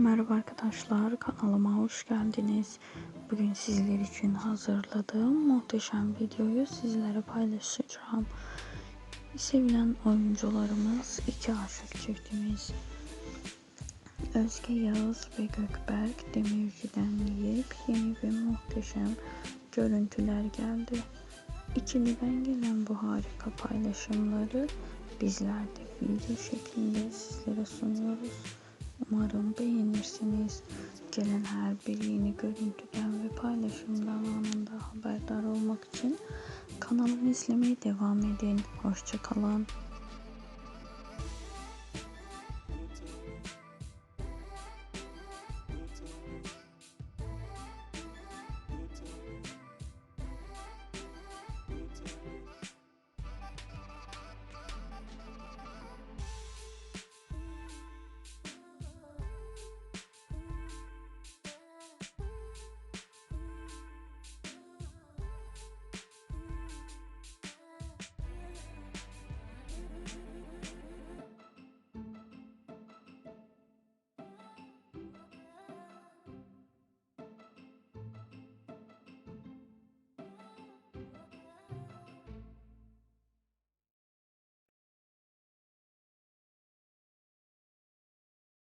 Merhaba arkadaşlar, kanalıma hoş geldiniz. Bugün sizler için hazırladığım muhteşem videoyu sizlere paylaşacağım. Sevilen oyuncularımız iki aşık çiftimiz Özge Yağız ve Gökberk Demirci'den yepyeni ve muhteşem görüntüler geldi. İkiliden gelen bu harika paylaşımları bizler de video şeklinde sizlere sunuyoruz. Umarım beğenirsiniz. Gelen her bir yeni görüntüden ve paylaşımdan anında haberdar olmak için kanalımı izlemeye devam edin. Hoşçakalın.